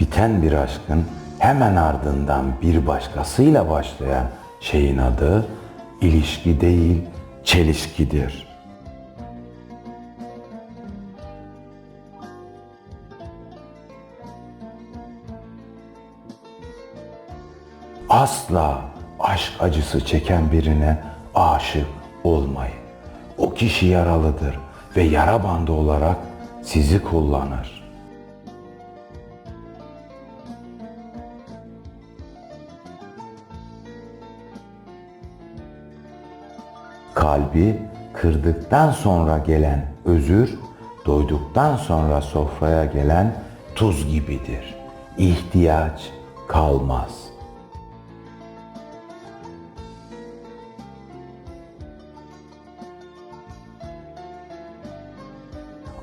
Biten bir aşkın hemen ardından bir başkasıyla başlayan şeyin adı ilişki değil, çelişkidir. Asla aşk acısı çeken birine aşık olmayın. O kişi yaralıdır ve yara bandı olarak sizi kullanır. Kalbi kırdıktan sonra gelen özür, doyduktan sonra sofraya gelen tuz gibidir. İhtiyaç kalmaz.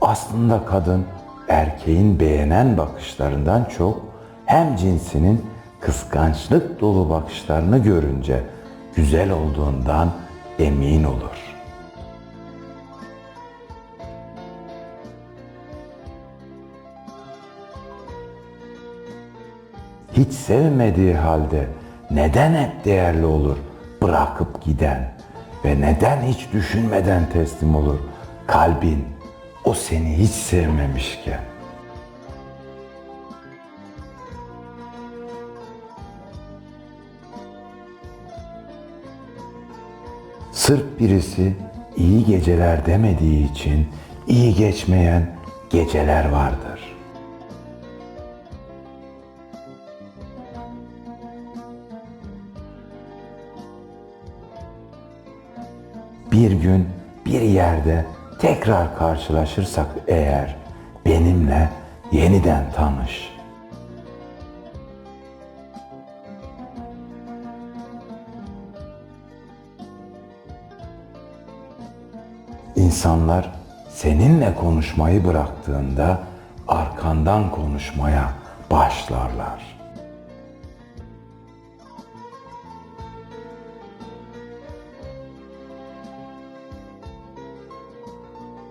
Aslında kadın erkeğin beğenen bakışlarından çok hem cinsinin kıskançlık dolu bakışlarını görünce güzel olduğundan emin olur. Hiç sevmediği halde neden hep değerli olur bırakıp giden ve neden hiç düşünmeden teslim olur kalbin o seni hiç sevmemişken. Sırf birisi iyi geceler demediği için iyi geçmeyen geceler vardır. Bir gün bir yerde tekrar karşılaşırsak eğer benimle yeniden tanış. İnsanlar seninle konuşmayı bıraktığında arkandan konuşmaya başlarlar.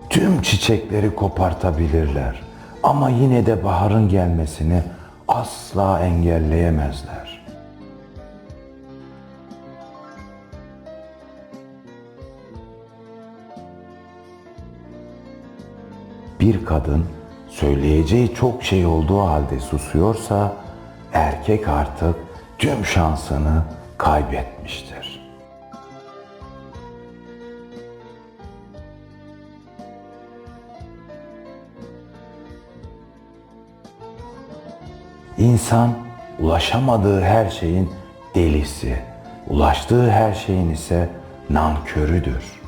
Tüm çiçekleri kopartabilirler ama yine de baharın gelmesini asla engelleyemezler. Bir kadın söyleyeceği çok şey olduğu halde susuyorsa erkek artık tüm şansını kaybetmiştir. İnsan ulaşamadığı her şeyin delisi, ulaştığı her şeyin ise nankörüdür.